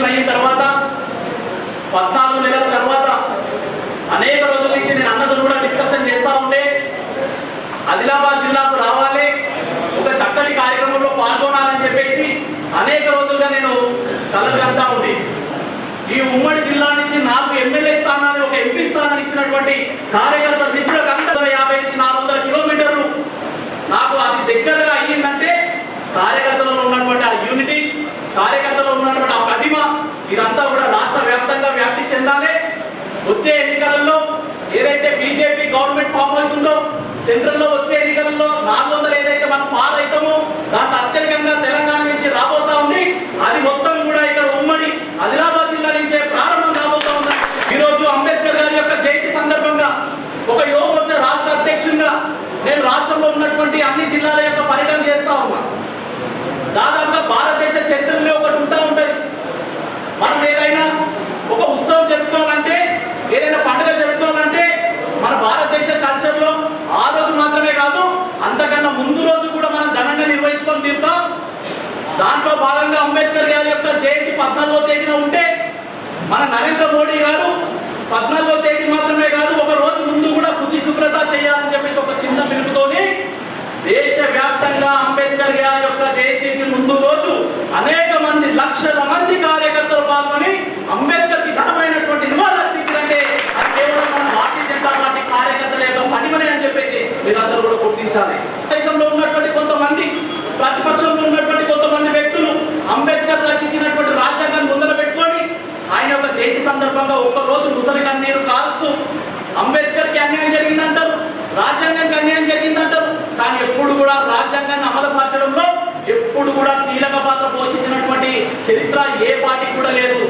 అధ్యక్షుడు అయిన తర్వాత పద్నాలుగు నెలల తర్వాత అనేక రోజుల నుంచి నేను అన్నతో కూడా డిస్కషన్ చేస్తా ఉండే ఆదిలాబాద్ జిల్లాకు రావాలి ఒక చక్కటి కార్యక్రమంలో పాల్గొనాలని చెప్పేసి అనేక రోజులుగా నేను కలగలుగుతా ఉంది ఈ ఉమ్మడి జిల్లా నుంచి నాలుగు ఎమ్మెల్యే స్థానాన్ని ఒక ఎంపీ స్థానాన్ని ఇచ్చినటువంటి కార్యకర్త మిత్రులకు అందరూ యాభై నుంచి నాలుగు వందల కిలోమీటర్లు నాకు అది దగ్గరగా అయ్యిందంటే కార్యకర్తలలో ఉన్నటువంటి ఆ యూనిటీ కార్యకర్త ఇదంతా కూడా రాష్ట్ర వ్యాప్తంగా వ్యాప్తి చెందాలి. వచ్చే ఎన్నికలలో ఏదైతే బీజేపీ గవర్నమెంట్ ఫామ్ అవుతుందో సెంట్రల్లో వచ్చే ఎన్నికలలో నాలుగు వందలు ఏదైతే మనం పాస్ అవుతామో దాంట్లో అత్యధికంగా తెలంగాణ నుంచి రాబోతా ఉంది. అది మొత్తం కూడా ఇక్కడ ఉమ్మడి ఆదిలాబాద్ జిల్లా నుంచే ప్రారంభం రాబోతా ఉంది. ఈరోజు అంబేద్కర్ గారి యొక్క జయంతి సందర్భంగా ఒక యువమోర్చ రాష్ట్ర అధ్యక్షుడిగా నేను రాష్ట్రంలో ఉన్నటువంటి అన్ని జిల్లాల యొక్క పర్యటన చేస్తా ఉన్నా. దాదాపుగా భారతదేశ చరిత్ర ఒకటి ఉంటా ఉంటది మనం ఏదైనా ఒక ఉత్సవం జరుపుకోవాలంటే ఏదైనా పండుగ జరుపుకోవాలంటే మన భారతదేశ కల్చర్లో ఆ రోజు మాత్రమే కాదు అంతకన్నా ముందు రోజు కూడా మనం ఘనంగా నిర్వహించుకొని తీరుతాం దాంట్లో భాగంగా అంబేద్కర్ గారి యొక్క జయంతి పద్నాలుగో తేదీన ఉంటే మన నరేంద్ర మోడీ గారు పద్నాలుగో తేదీ మాత్రమే కాదు ఒక రోజు ముందు కూడా శుచి శుభ్రత చేయాలని చెప్పేసి ఒక చిన్న పిలుపుతోని దేశ వ్యాప్తంగా అంబేద్కర్ గారి యొక్క జయంతికి ముందు రోజు అనేక మంది లక్షల మంది కార్యకర్తలు పాల్గొని అంబేద్కర్కి ఘనమైనటువంటి నివాళులు అది కేవలం మన భారతీయ జనతా పార్టీ కార్యకర్తల యొక్క పనిమనే అని చెప్పేసి మీరందరూ కూడా గుర్తించాలి దేశంలో ఉన్నటువంటి కొంతమంది ప్రతిపక్షంలో ఉన్నటువంటి కొంతమంది వ్యక్తులు అంబేద్కర్ రచించినటువంటి రాజ్యాంగాన్ని ముందర పెట్టుకొని ఆయన యొక్క జయంతి సందర్భంగా ఒక్క రోజు ముసలి కన్నీరు కారుస్తూ అంబేద్కర్కి అన్యాయం జరిగిందంటారు రాజ్యాంగానికి అన్యాయం జరిగిందంటారు. కానీ ఎప్పుడు కూడా రాజ్యాంగాన్ని అమలుపరచడంలో ఎప్పుడు కూడా కీలక పాత్ర పోషించినటువంటి చరిత్ర ఏ పార్టీకి కూడా లేదు.